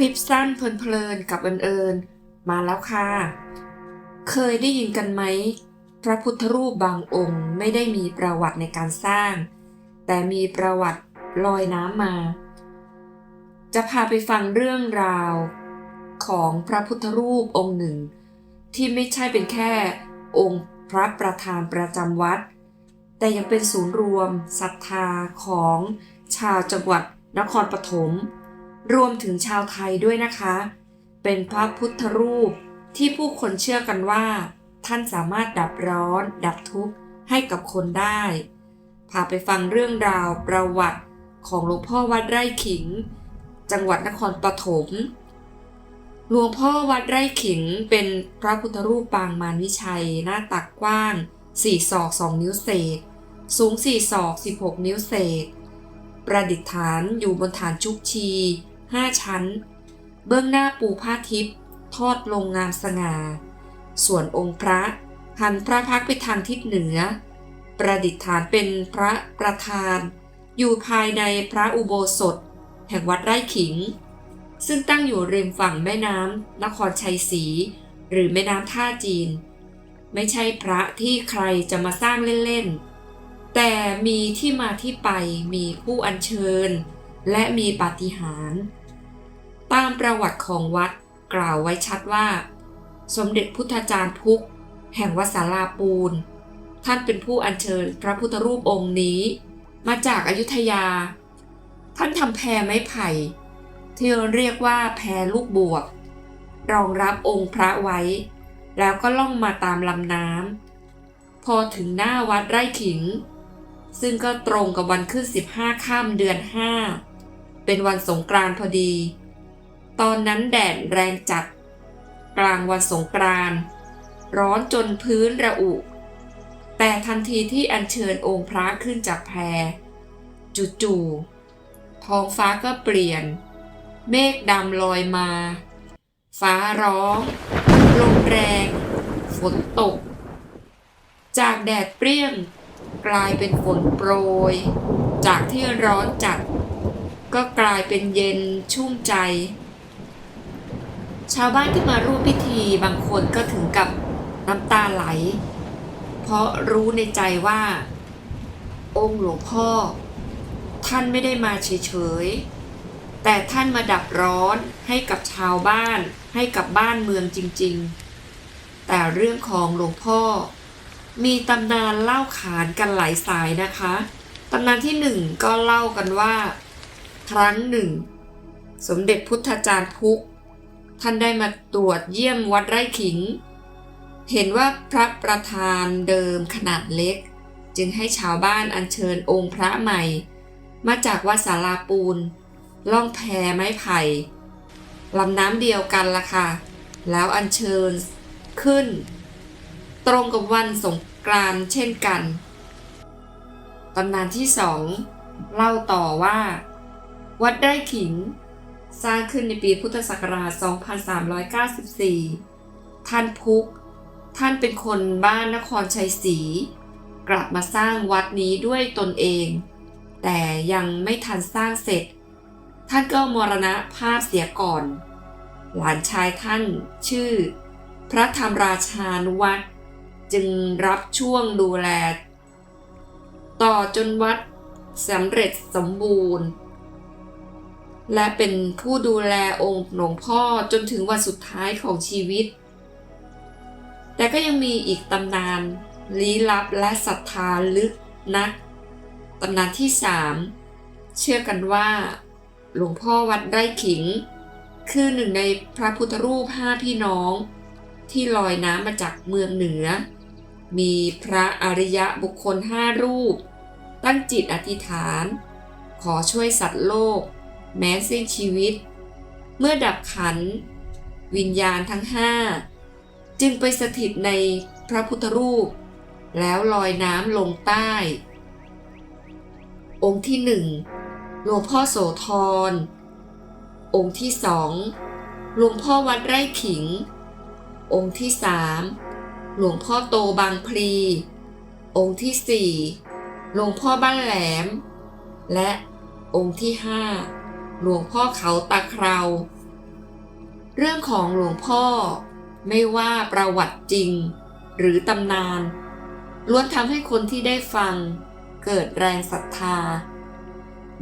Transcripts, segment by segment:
ลิปสั้นเพลินๆกับเอิญๆมาแล้วค่ะ เคยได้ยินกันไหม พระพุทธรูปบางองค์ไม่ได้มีประวัติในการสร้าง แต่มีประวัติลอยน้ำมา จะพาไปฟังเรื่องราวของพระพุทธรูปองค์หนึ่ง ที่ไม่ใช่เป็นแค่องค์พระประธานประจำวัด แต่ยังเป็นศูนย์รวมศรัทธาของชาวจังหวัดนครปฐม รวมถึงชาวไทยด้วยนะคะ เป็นพระพุทธรูปที่ผู้คนเชื่อกันว่า ท่านสามารถดับร้อน ดับทุกข์ให้กับคนได้ พาไปฟังเรื่องราวประวัติของหลวงพ่อวัดไร่ขิง จังหวัดนครปฐมหลวงพ่อวัดไร่ขิงเป็นพระพุทธรูปปางมารวิชัย หน้าตักกว้าง 4 ศอก 2 นิ้วเศษ สูง 4 ศอก 16 นิ้วเศษ ประดิษฐานอยู่บนฐานชุกชี 5ชั้น เบื้องหน้าปูผ้าทิพย์ทอดลงงามสง่า ส่วนองค์พระหันพระพักไปทางทิศเหนือ ประดิษฐานเป็นพระประธาน อยู่ภายในพระอุโบสถ แห่งวัดไร่ขิง ซึ่งตั้งอยู่ริมฝั่งแม่น้ำนครชัยศรีหรือแม่น้ำท่าจีน ไม่ใช่พระที่ใครจะมาสร้างเล่นๆ แต่มีที่มาที่ไปมีผู้อัญเชิญ และมีปาฏิหาริย์ ตามประวัติของวัดกล่าวไว้ชัดว่า สมเด็จพุทธจารย์พุก แห่งวัดสาลาปูน ท่านเป็นผู้อัญเชิญพระพุทธรูปองค์นี้ มาจากอายุทยา ท่านทำแพรไม้ไผ่ ที่เรียกว่าแพรลูกบวกรองรับองค์พระไว้ แล้วก็ล่องมาตามลำน้ำพอถึงหน้าวัดไร่ขิง ซึ่งก็ตรงกับวันขึ้น 15ค่ำเดือน 5 เป็นวันสงกรานต์พอดี ตอนนั้นแดดแรงจัด กลางวันสงกรานร้อนจนพื้นระอุ แต่ทันทีที่อัญเชิญองค์พระขึ้นจากแพจู่ๆท้องฟ้าก็เปลี่ยน เมฆดำลอยมา ฟ้าร้องลมแรง ฝนตก จากแดดเปรี้ยงกลายเป็นฝนโปรย จากที่ร้อนจัด ก็กลายเป็นเย็นชุ่มใจ ชาวบ้านที่มาร่วมพิธีบางคนก็ถึงกับน้ำตาไหล เพราะรู้ในใจว่า องค์หลวงพ่อ ท่านไม่ได้มาเฉยๆ แต่ท่านมาดับร้อนให้กับชาวบ้าน ให้กับบ้านเมืองจริงๆ แต่เรื่องของหลวงพ่อ มีตำนานเล่าขานกันหลายสายนะคะตำนานที่หนึ่งก็เล่ากันว่า ครั้งหนึ่ง สมเด็จพุทธจารย์พุก ท่านได้มาตรวจเยี่ยมวัดไร่ขิง เห็นว่าพระประธานเดิมขนาดเล็ก จึงให้ชาวบ้านอัญเชิญองค์พระใหม่ มาจากวัดสาราปูน ล่องแพไม้ไผ่ลำน้ำเดียวกันละค่ะ แล้วอัญเชิญขึ้น ตรงกับวันสงกรานต์เช่นกันตำนานที่สองเล่าต่อว่า วัดไร่ขิง สร้างขึ้นในปีพุทธศักราช 2394 ท่านพุก ท่านเป็นคนบ้านนครชัยศรีกลับมาสร้างวัดนี้ด้วยตนเอง แต่ยังไม่ทันสร้างเสร็จ ท่านก็มรณภาพเสียก่อน หลานชายท่านชื่อ พระธรรมราชานุวัตรจึงรับช่วงดูแล ต่อจนวัดสำเร็จสมบูรณ์ และเป็นผู้ดูแลองค์หลวงพ่อจนถึงวันสุดท้ายของชีวิต แต่ก็ยังมีอีกตำนาน ลี้ลับและศรัทธาลึกนักตำนานที่สามเชื่อกันว่า หลวงพ่อวัดไร่ขิง คือหนึ่งในพระพุทธรูปห้าพี่น้อง ที่ลอยน้ำมาจากเมืองเหนือ มีพระอริยะบุคคลห้ารูป ตั้งจิตอธิษฐาน ขอช่วยสัตว์โลก แม้สิ้นชีวิต เมื่อดับขัน วิญญาณทั้งห้าจึงไปสถิตในพระพุทธรูป แล้วลอยน้ำลงใต้ องค์ที่หนึ่งหลวงพ่อโสธร องค์ที่สองหลวงพ่อวัดไร่ขิง องค์ที่สามหลวงพ่อโตบางพลี องค์ที่สี่หลวงพ่อบ้านแหลม และองค์ที่ห้า หลวงพ่อเขาตาเคราเรื่องของหลวงพ่อไม่ว่าประวัติจริง หรือตำนานล้วนทำให้คนที่ได้ฟังเกิดแรงศรัทธา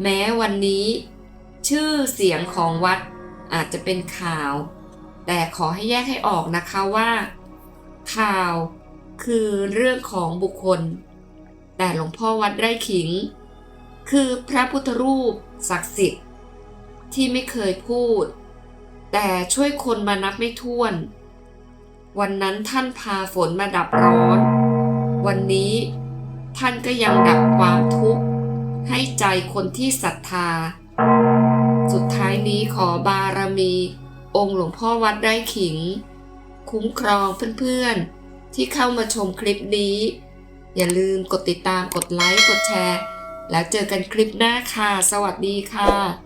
แม้วันนี้ ชื่อเสียงของวัดอาจจะเป็นข่าว แต่ขอให้แยกให้ออกนะคะว่า ข่าวคือเรื่องของบุคคล แต่หลวงพ่อวัดไร่ขิง คือพระพุทธรูปศักดิ์สิทธิ์ ที่ไม่เคยพูด แต่ช่วยคนมานับไม่ถ้วน วันนั้นท่านพาฝนมาดับร้อน วันนี้ท่านก็ยังดับความทุกข์ ให้ใจคนที่ศรัทธา สุดท้ายนี้ขอบารมี องค์หลวงพ่อวัดไร่ขิง คุ้มครองเพื่อนๆ ที่เข้ามาชมคลิปนี้ อย่าลืมกดติดตามกดไลค์กดแชร์ แล้วเจอกันคลิปหน้าค่ะ สวัสดีค่ะ